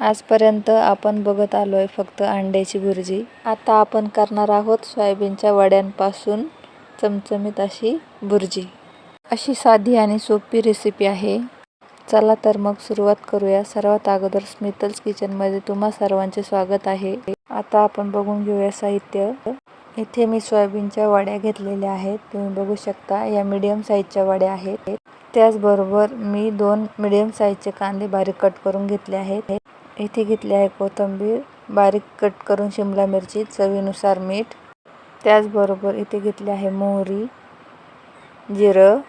आजपर्यंत आपण बघत आलो आहे फक्त अंड्याची भुर्जी. आता आपण करणार आहोत सोयाबीनच्या वड्यांपासून चमचमीत अशी भुर्जी. अशी साधी आणि सोपी रेसिपी आहे. चला तर मग सुरुवात करूया. सर्वात अगोदर स्मितल्स किचनमध्ये तुम्हा सर्वांचे स्वागत आहे. आता आपण बघून घेऊया साहित्य. इथे मी सोयाबीनच्या वड्या घेतलेल्या आहेत. तुम्ही बघू शकता या मीडियम साईजच्या वड्या आहेत. त्याचबरोबर मी दोन मीडियम साईजचे कांदे बारीक कट करून घेतले आहेत. इथे घेतली आहे कोथिंबीर. बारीक कट करून शिमला मिरची चवीनुसार मीठ. त्याचबरोबर इथे घेतली आहे मोहरी जिरं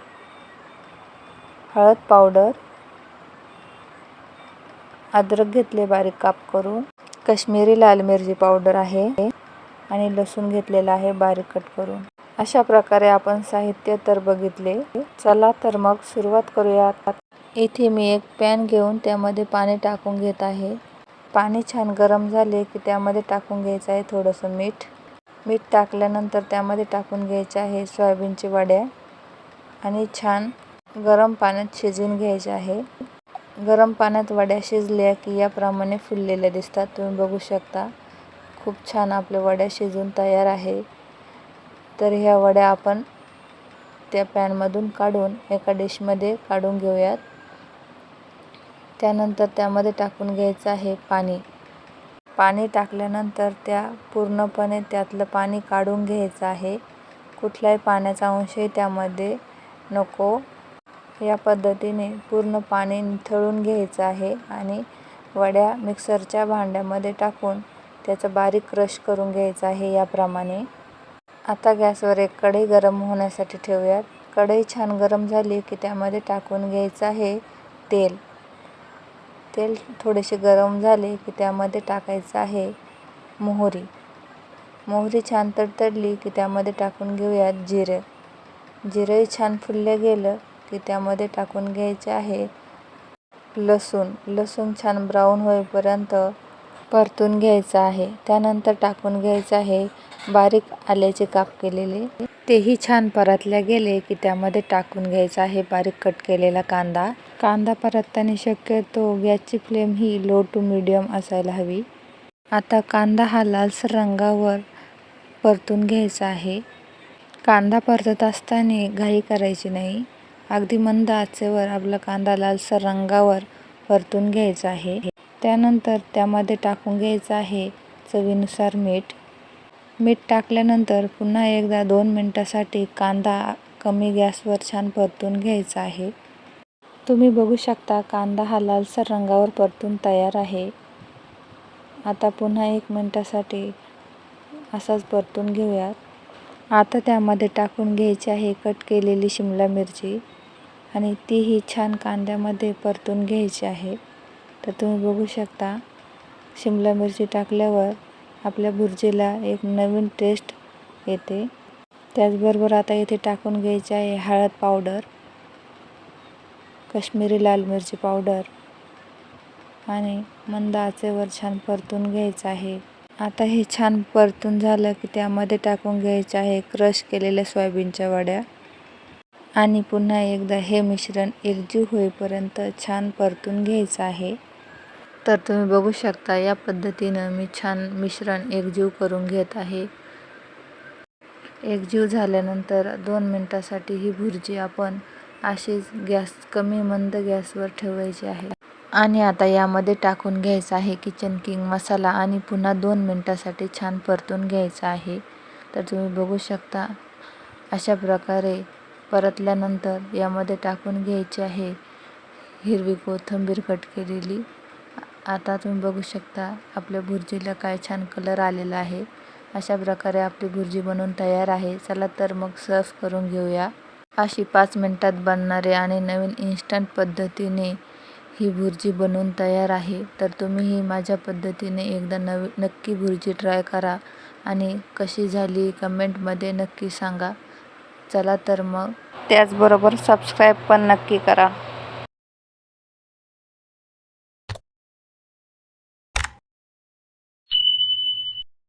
हळद पावडर. अद्रक घेतले बारीक काप करून. काश्मीरी लाल मिरची पावडर आहे. आणि लसूण घेतलेला आहे बारीक कट करून. अशा प्रकारे आपण साहित्य तर बघितले. चला तर मग सुरुवात करूया इथे मी एक पॅन घेऊन त्यामध्ये पाणी टाकून घेत आहे. पाणी छान गरम झाले की त्यामध्ये टाकून घ्यायचं आहे थोडंसं मीठ. मीठ टाकल्यानंतर त्यामध्ये टाकून घ्यायचे आहे सोयाबीनची वड्या. आणि छान गरम पाण्यात शिजवून घ्यायचे आहे. गरम पाण्यात वड्या शिजल्या की याप्रमाणे फुललेल्या दिसतात. तुम्ही बघू शकता. खूप छान आपल्या वड्या शिजून तयार आहे. तर ह्या वड्या आपण त्या पॅनमधून काढून एका डिशमध्ये काढून घेऊयात. त्यानंतर त्यामध्ये टाकून घ्यायचं आहे पाणी. पाणी टाकल्यानंतर त्या पूर्णपणे त्यातलं पाणी काढून घ्यायचं आहे. कुठल्याही पाण्याचा अंशही त्यामध्ये नको. या पद्धतीने पूर्ण पाणी निथळून घ्यायचं आहे आणि वड्या मिक्सरच्या भांड्यामध्ये टाकून त्याचं बारीक क्रश करून घ्यायचं आहे याप्रमाणे. आता गॅसवर एक कढई गरम होण्यासाठी ठेवूयात. कढई छान गरम झाली की त्यामध्ये टाकून घ्यायचं आहे तेल. तेल थोडेसे गरम झाले की त्यामध्ये टाकायचं आहे मोहरी. मोहरी छान तडतडली की त्यामध्ये टाकून घेऊयात जिरे. जिरंही छान फुललं गेलं की त्यामध्ये टाकून घ्यायचे आहे लसूण. लसूण छान ब्राऊन होईपर्यंत परतून घ्यायचं आहे. त्यानंतर टाकून घ्यायचं आहे. बारीक आल्याचे काप केलेले. तेही छान परतल्या गेले की त्यामध्ये टाकून घ्यायचा आहे बारीक कट केलेला कांदा. कांदा परतताना शक्यतो गॅसची फ्लेम ही लो टू मिडियम असायला हवी. आता कांदा हा लालसर रंगावर परतून घ्यायचा आहे. कांदा परतत असताना घाई करायची नाही. अगदी मंद आचेवर आपला कांदा लालसर रंगावर परतून घ्यायचा आहे. त्यानंतर त्यामध्ये टाकून घ्यायचं आहे चवीनुसार मीठ. मीठ टाकल्यानंतर पुन्हा एकदा दोन मिनटासाठी कांदा कमी गॅसवर छान परतून घ्यायचा आहे. तुम्ही बघू शकता कांदा हा लालसर रंगावर परतून तयार आहे. आता पुन्हा एक मिनटासाठी असाच परतून घेऊयात. आता त्यामध्ये टाकून घ्यायची आहे कट केलेली शिमला मिरची आणि तीही छान कांद्यामध्ये परतून घ्यायची आहे. तर तुम्ही बघू शकता शिमला मिरची टाकल्यावर आपल्या भुर्जीला एक नवीन टेस्ट येते. त्याचबरोबर आता इथे टाकून घ्यायचे आहे हळद पावडर काश्मीरी लाल मिरची पावडर आणि मंद आचेवर छान परतून घ्यायचं आहे. आता हे छान परतून झालं की त्यामध्ये टाकून घ्यायचं आहे क्रश केलेल्या सोयाबीनच्या वड्या आणि पुन्हा एकदा हे मिश्रण एकजीव होईपर्यंत छान परतून घ्यायचं आहे. तर तुम्ही बघू शकता या पद्धतीनं मी छान मिश्रण एकजीव करून घेत आहे. एकजीव झाल्यानंतर दोन मिनटासाठी ही भुर्जी आपण अशीच गॅस कमी मंद गॅसवर ठेवायची आहे. आणि आता यामध्ये टाकून घ्यायचा आहे किचन किंग मसाला आणि पुन्हा दोन मिनटासाठी छान परतून घ्यायचा आहे. तर तुम्ही बघू शकता अशा प्रकारे परतल्यानंतर यामध्ये टाकून घ्यायची आहे हिरवी कोथिंबीर कट केलेली. आता तुम्ही बघू शकता आपल्या भुर्जीला काय छान कलर आलेला आहे. अशा प्रकारे आपली भुर्जी बनवून तयार आहे. चला तर मग सर्व करून घेऊया. अशी पाच मिनटात बनणारे आणि नवीन इन्स्टंट पद्धतीने ही भुर्जी बनवून तयार आहे. तर तुम्हीही माझ्या पद्धतीने एकदा नवी नक्की भुर्जी ट्राय करा आणि कशी झाली कमेंटमध्ये नक्की सांगा. चला तर मग. त्याचबरोबर सबस्क्राईब पण नक्की करा.